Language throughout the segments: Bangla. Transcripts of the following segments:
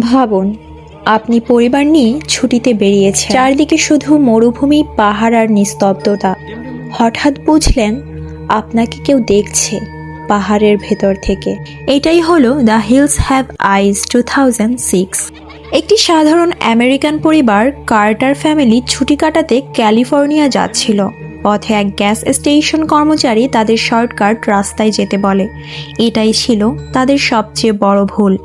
ভাবুন, আপনি পরিবার নিয়ে ছুটিতে বেরিয়েছেন। চারদিকে শুধু মরুভূমি, পাহাড় আর নিস্তব্ধতা। হঠাৎ বুঝলেন, আপনাকে কেউ দেখছে পাহাড়ের ভেতর থেকে। এটাই হলো the hills have eyes two thousand six একটি সাধারণ আমেরিকান পরিবার কার্টার ফ্যামিলি ছুটি কাটাতে ক্যালিফোর্নিয়া যাচ্ছিল। পথে এক গ্যাস স্টেশন কর্মচারী তাদের শর্টকাট রাস্তায় যেতে বলে। এটাই ছিল তাদের সবচেয়ে বড় ভুল।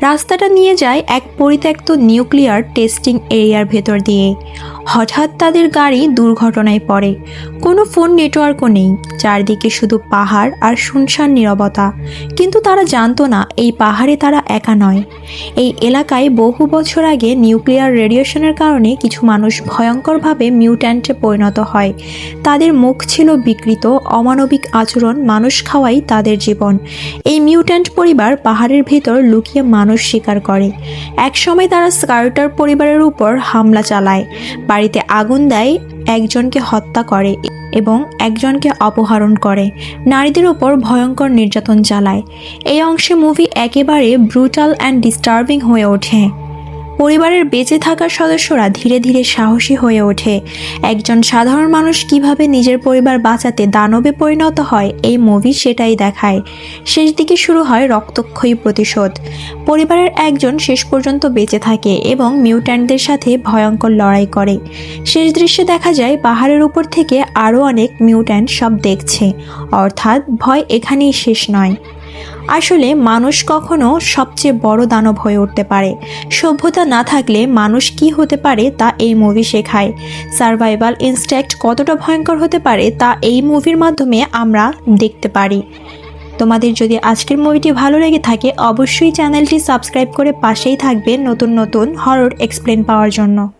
রাস্তাটা নিয়ে যায় এক পরিত্যক্ত নিউক্লিয়ার টেস্টিং এরিয়ার ভেতর দিয়ে। হঠাৎ তাদের গাড়ি দুর্ঘটনায় পড়ে। কোনো ফোন নেটওয়ার্কও নেই। চারদিকে শুধু পাহাড় আর শুনশান নীরবতা। কিন্তু তারা জানতো না, এই পাহাড়ে তারা একা নয়। এই এলাকায় বহু বছর আগে নিউক্লিয়ার রেডিয়েশনের কারণে কিছু মানুষ ভয়ঙ্করভাবে মিউট্যান্টে পরিণত হয়। তাদের মুখ ছিল বিকৃত, অমানবিক আচরণ মানুষ খাওয়াই তাদের জীবন। এই মিউট্যান্ট পরিবার পাহাড়ের ভেতর লুকিয়ে মানুষ শিকার করে। একসময় তারা স্কার্টার পরিবারের উপর হামলা চালায়। বাড়িতে আগুন দেয় একজনকে হত্যা করে এবং একজনকে অপহরণ করে। নারীদের ওপর ভয়ঙ্কর নির্যাতন চালায়। এই অংশে মুভি একেবারে ব্রুটাল অ্যান্ড ডিস্টার্বিং হয়ে ওঠে। পরিবারের বেঁচে থাকা সদস্যরা ধীরে ধীরে সাহসী হয়ে ওঠে। একজন সাধারণ মানুষ কীভাবে নিজের পরিবার বাঁচাতে দানবে পরিণত হয়, এই মুভি সেটাই দেখায়। শেষ দিকে শুরু হয় রক্তক্ষয়ী প্রতিশোধ। পরিবারের একজন শেষ পর্যন্ত বেঁচে থাকে এবং মিউট্যান্টদের সাথে ভয়ঙ্কর লড়াই করে। শেষ দৃশ্যে দেখা যায়, পাহাড়ের উপর থেকে আরও অনেক মিউট্যান্ট সব দেখছে। অর্থাৎ ভয় এখানেই শেষ নয়। আসলে মানুষ কখনো সবচেয়ে বড় দানব হয়ে উঠতে পারে। সভ্যতা না থাকলে মানুষ কি হতে পারে তা এই মুভি শেখায়। সার্ভাইভাল ইনস্ট্যাক্ট কতটা ভয়ঙ্কর হতে পারে তা এই মুভির মাধ্যমে আমরা দেখতে পারি। তোমাদের যদি আজকের মুভিটি ভালো লেগে থাকে, অবশ্যই চ্যানেলটি সাবস্ক্রাইব করে পাশেই থাকবে নতুন নতুন হরর এক্সপ্লেন পাওয়ার জন্য।